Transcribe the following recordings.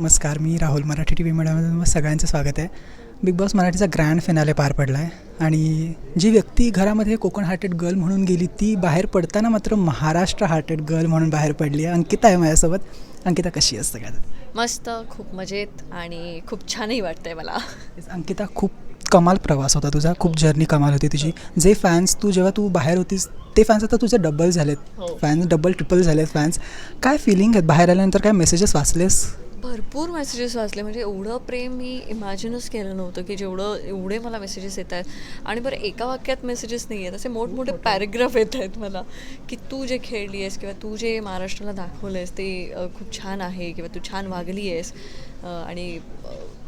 नमस्कार मी Rahul Marathi T V मीडियामध्ये सगळ्यांचं स्वागत आहे. बिग बॉस मराठीचा ग्रँड फिनाले पार पडला आहे आणि जी व्यक्ती घरामध्ये कोकण हार्टेड गर्ल म्हणून गेली ती बाहेर पडताना मात्र महाराष्ट्र हार्टेड गर्ल म्हणून बाहेर पडली आहे. अंकिता आहे माझ्यासोबत. अंकिता कशी असतं काय मस्त खूप मजेत आणि खूप छानही वाटतंय मला. अंकिता खूप कमाल प्रवास होता तुझा. खूप जर्नी कमाल होती तुझी. जे फॅन्स तू जेव्हा तू बाहेर होतीस ते फॅन्स आता तुझे डबल झालेत. हो. फॅन्स डबल ट्रिपल झालेत फॅन्स काय फिलिंग आहेत? बाहेर आल्यानंतर काय मेसेजेस वाचलेस? भरपूर मेसेजेस वाचले. म्हणजे एवढं प्रेम मी इमॅजिनच केलं नव्हतं की जेवढं एवढे मला मेसेजेस येत आहेत. आणि बरं एका वाक्यात मेसेजेस नाही आहेत. असे मोठमोठे पॅरेग्राफ येत आहेत मला की तू जे खेळली आहेस किंवा तू जे महाराष्ट्राला दाखवलं आहेस ते खूप छान आहे किंवा तू छान वागली आहेस आणि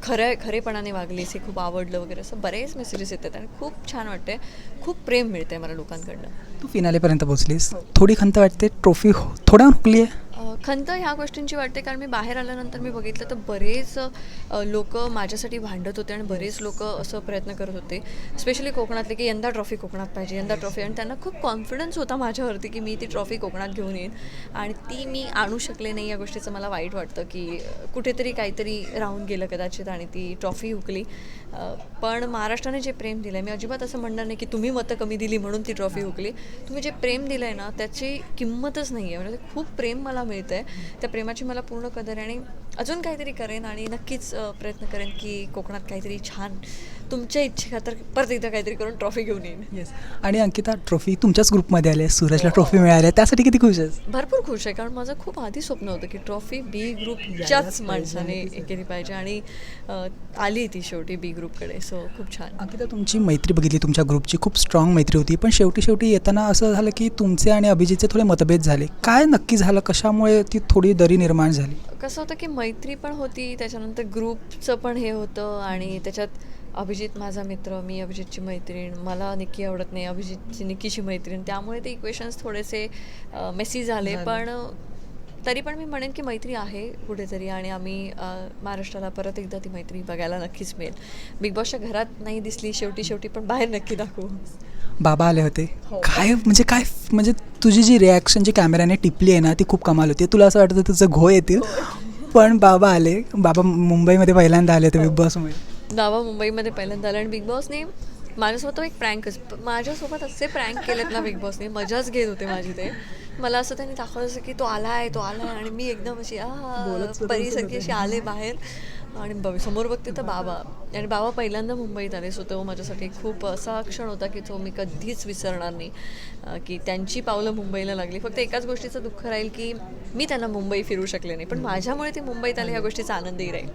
खऱ्या खरेपणाने वागलीस हे खूप आवडलं वगैरे असं बरेच मेसेजेस येतात आणि खूप छान वाटते खूप प्रेम मिळतंय मला लोकांकडनं. तू फिनालेपर्यंत पोहोचलीस. थोडी खंत वाटते. ट्रॉफी थोडा हुकली आहे खंत ह्या गोष्टींची वाटते कारण मी बाहेर आल्यानंतर मी बघितलं तर बरेच लोक माझ्यासाठी भांडत होते आणि बरेच लोक असं प्रयत्न करत होते. स्पेशली कोकणातले की यंदा ट्रॉफी कोकणात पाहिजे यंदा ट्रॉफी. आणि त्यांना खूप कॉन्फिडन्स होता माझ्यावरती की मी ती ट्रॉफी कोकणात घेऊन येईन. आणि ती मी आणू शकले नाही या गोष्टीचं मला वाईट वाटतं की कुठेतरी काहीतरी राहून गेलं कदाचित आणि ती ट्रॉफी हुकली. पण महाराष्ट्राने जे प्रेम दिलं आहे मी अजिबात असं म्हणणार नाही की तुम्ही मतं कमी दिली म्हणून ती ट्रॉफी हुकली. तुम्ही जे प्रेम दिलं आहे ना त्याची किंमतच नाही आहे म्हणजे खूप प्रेम मला मिळतं आहे त्या प्रेमाची मला पूर्ण कदर आहे आणि अजून काहीतरी करेन आणि नक्कीच प्रयत्न करेन की कोकणात काहीतरी छान तुमच्या इच्छेखातर परत एकदा काहीतरी करून ट्रॉफी घेऊन येईन. येस आणि अंकिता ट्रॉफी तुमच्याच ग्रुपमध्ये आली आहे. सूरजला ट्रॉफी मिळाली आहे. त्यासाठी किती खुश आहेस? भरपूर खुश आहे. कारण माझं खूप आधी स्वप्न होतं की ट्रॉफी बी ग्रुपच्याच माणसाने केली पाहिजे. आणि आली ती शेवटी बी ग्रुपकडे सो खूप छान. अंकिता तुमची मैत्री बघितली तुमच्या ग्रुपची खूप स्ट्रॉंग मैत्री होती. पण शेवटी शेवटी येताना असं झालं की तुमचे आणि अभिजितचे थोडे मतभेद झाले. काय नक्की झालं? कशामुळे ती थोडी दरी निर्माण झाली? कसं होतं की मैत्री पण होती. त्याच्यानंतर ग्रुपचं पण हे होतं. आणि त्याच्यात अभिजित माझा मित्र मी अभिजितची मैत्रीण मला निक्की आवडत नाही अभिजितची निक्कीची मैत्रीण. त्यामुळे ते इक्वेशन्स थोडेसे मेसी झाले. पण तरी पण मी म्हणेन की मैत्री आहे कुठेतरी आणि आम्ही महाराष्ट्राला परत एकदा ती मैत्री बघायला नक्कीच मिळेल. बिग बॉसच्या घरात नाही दिसली शेवटी शेवटी पण बाहेर नक्की दाखवू. बाबा आले होते. हो. काय म्हणजे काय म्हणजे तुझी जी रिॲक्शन जी कॅमेऱ्याने टिपली आहे ना ती खूप कमाल होती. तुला असं वाटतं तुझं घो येतील. पण बाबा आले. बाबा मुंबईमध्ये पहिल्यांदा आले होते बिग बॉसमध्ये दावा मुंबईमध्ये पहिल्यांदा आला. आणि बिग बॉसने माझ्यासोबत एक प्रँकच माझ्यासोबत असे प्रँक केलेत ना बिग बॉसने मजाच घेत होते माझी ते. मला असं त्यांनी दाखवलं असं की तो आलाय तो आलाय. आणि मी एकदम अशी बोलत आ सुद्धा परी नसेल सारखी अशी आले बाहेर. आणि ब- समोर बघते तर बाबा. आणि बाबा पहिल्यांदा मुंबईत आले. सो तो माझ्यासाठी खूप असा क्षण होता की तो मी कधीच विसरणार नाही. की त्यांची पावलं मुंबईला लागली. फक्त एकाच गोष्टीचं दुःख राहील की मी त्यांना मुंबई फिरू शकले नाही. पण माझ्यामुळे ते मुंबईत आले ह्या गोष्टीचा आनंदही राहील.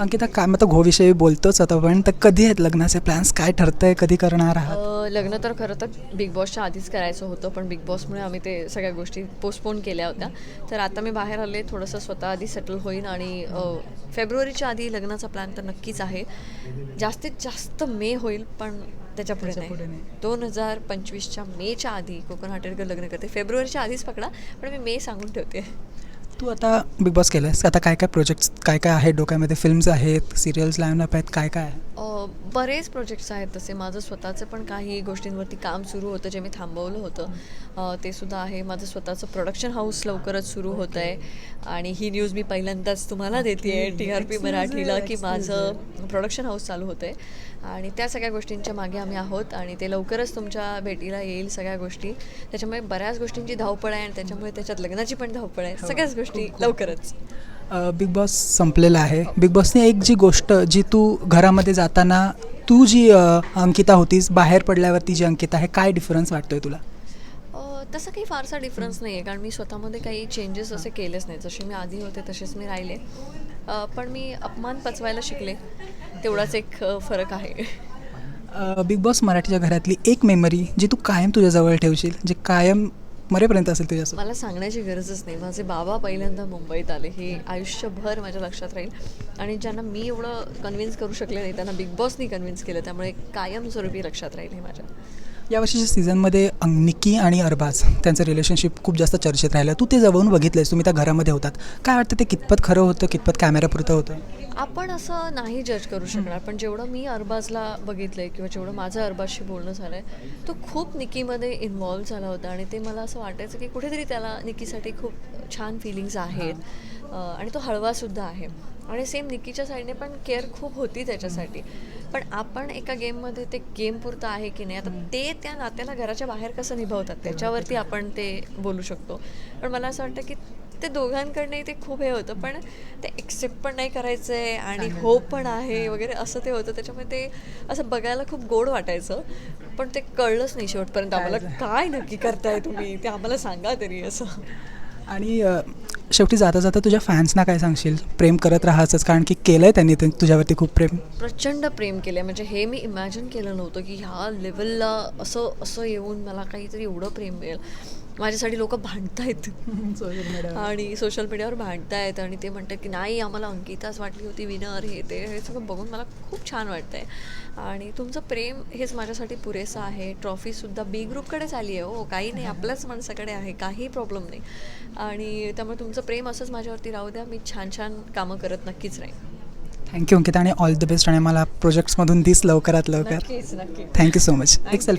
अंकिता काय मग घोविषयी बोलतोच आता पण तर कधी आहेत लग्नाचे प्लॅन्स काय ठरतंय? कधी करणार आहात? लग्न तर खरं तर बिग बॉसच्या आधीच करायचं होतं पण बिग बॉसमुळे आम्ही ते सगळ्या गोष्टी पोस्टपोन केल्या होत्या. तर आता मी बाहेर आले थोडंसं स्वतः आधी सेटल होईन आणि फेब्रुवारीच्या आधी लग्नाचा प्लॅन तर नक्कीच आहे. जास्तीत जास्त मे होईल पण त्याच्या पुढे नाही. दोन हजार पंचवीसच्या मेच्या आधी कोकण हॉटेलकर लग्न करते. फेब्रुवारीच्या आधीच पकडा पण मी मे सांगून ठेवते. तू आता बिग बॉस केलं आहेस आता काय काय प्रोजेक्ट्स काय काय आहे डोक्यामध्ये? फिल्म्स आहेत सिरियल्स लाईन अप आहेत काय काय आहे बरेच प्रोजेक्ट्स आहेत तसे. माझं स्वतःचं पण काही गोष्टींवरती काम सुरू होतं जे मी थांबवलं होतं. ते सुद्धा आहे. माझं स्वतःचं प्रोडक्शन हाऊस लवकरच सुरू होतं आहे. आणि ही न्यूज मी पहिल्यांदाच तुम्हाला देते आहे टी आर पी मराठीला की. माझं प्रोडक्शन हाऊस चालू होतं आहे. आणि त्या सगळ्या गोष्टींच्या मागे आम्ही आहोत. आणि ते लवकरच तुमच्या भेटीला येईल सगळ्या गोष्टी. त्याच्यामुळे बऱ्याच गोष्टींची धावपळ आहे आणि त्याच्यामुळे त्याच्यात लग्नाची पण धावपळ आहे. सगळ्याच गोष्टी लवकरच. बिग बॉस संपलेला आहे. बिग बॉसने एक जी गोष्ट जी तू घरामध्ये जाताना तू जी अंकिता होतीस बाहेर पडल्यावरती जी अंकिता आहे काय डिफरन्स वाटतोय तुला? तसं काही फारसा डिफरन्स नाही आहे कारण मी स्वतःमध्ये काही चेंजेस असे केलेच नाही. जसे मी आधी होते तसेच मी राहिले. पण मी अपमान पचवायला शिकले. तेवढाच एक फरक आहे. बिग बॉस मराठीच्या घरातली एक मेमरी जी तू कायम तुझ्याजवळ ठेवशील जे कायम मरेपर्यंत असेल तुझ्यासोबत. मला सांगण्याची गरजच नाही. माझे बाबा पहिल्यांदा मुंबईत आले. हे आयुष्यभर माझ्या लक्षात राहील. आणि ज्यांना मी एवढं कन्व्हिन्स करू शकले नाही त्यांना बिग बॉसनी कन्व्हिन्स केलं त्यामुळे कायमस्वरूपी लक्षात राहील हे माझ्या. यावर्षीच्या सीझनमध्ये अंग- निकी आणि अरबाज त्यांचं रिलेशनशिप खूप जास्त चर्चेत राहिलं. तू ते जवळून बघितलंयस तुम्ही त्या घरामध्ये होतात. काय वाटतं ते कितपत खरं होतं कितपत कॅमेऱ्यापुरतं होतं? आपण असं नाही जज करू शकणार पण जेवढं मी अरबाजला बघितलंय किंवा जेवढं माझं अरबाजशी बोलणं झालं आहे तो खूप निकीमध्ये इन्वॉल्व्ह झाला होता आणि ते मला असं वाटायचं की कुठेतरी त्याला निकीसाठी खूप छान फिलिंग्स आहेत. आणि तो हळवासुद्धा आहे. आणि सेम निकीच्या साईडने पण केअर खूप होती त्याच्यासाठी. पण आपण एका गेममध्ये ते गेम पुरतं आहे की नाही आता ते त्या नात्याला घराच्या बाहेर कसं निभावतात? त्याच्यावरती आपण ते बोलू शकतो. पण मला असं वाटतं की ते दोघांकडनंही ते खूप हे होतं. पण ते एक्सेप्ट पण नाही करायचं आहे आणि हो पण आहे वगैरे असं ते होतं. त्याच्यामुळे ते असं बघायला खूप गोड वाटायचं. पण ते कळलंच नाही शेवटपर्यंत. आम्हाला काय नक्की करताय तुम्ही? ते आम्हाला सांगा तरी असं. आणि शेवटी जाता जाता तुझ्या फॅन्सना काय सांगशील? प्रेम करत राहायचंच कारण की केलं आहे त्यांनी ते- तुझ्यावरती खूप प्रेम. प्रचंड प्रेम केलं म्हणजे हे मी इमॅजिन केलं नव्हतं की ह्या लेवलला असं असं येऊन मला काहीतरी एवढं प्रेम मिळेल. माझ्यासाठी लोक भांडतायत. आणि सोशल मीडियावर भांडतायत आणि ते म्हणतात की नाही आम्हाला अंकिताच वाटली होती विनर हे ते हे सगळं बघून मला खूप छान वाटतंय. आणि तुमचं प्रेम हेच माझ्यासाठी पुरेसं आहे. ट्रॉफीसुद्धा बी ग्रुपकडेच आली आहे हो. काही नाही आपल्याच माणसाकडे आहे काही प्रॉब्लेम नाही. आणि त्यामुळे तुमचं प्रेम असंच माझ्यावरती राहू द्या. मी छान छान कामं करत नक्कीच राहीन. थँक्यू अंकिता आणि ऑल द बेस्ट आणि मला प्रोजेक्ट्समधून दिस लवकरात लवकर. थँक्यू सो मच एक सेल्फी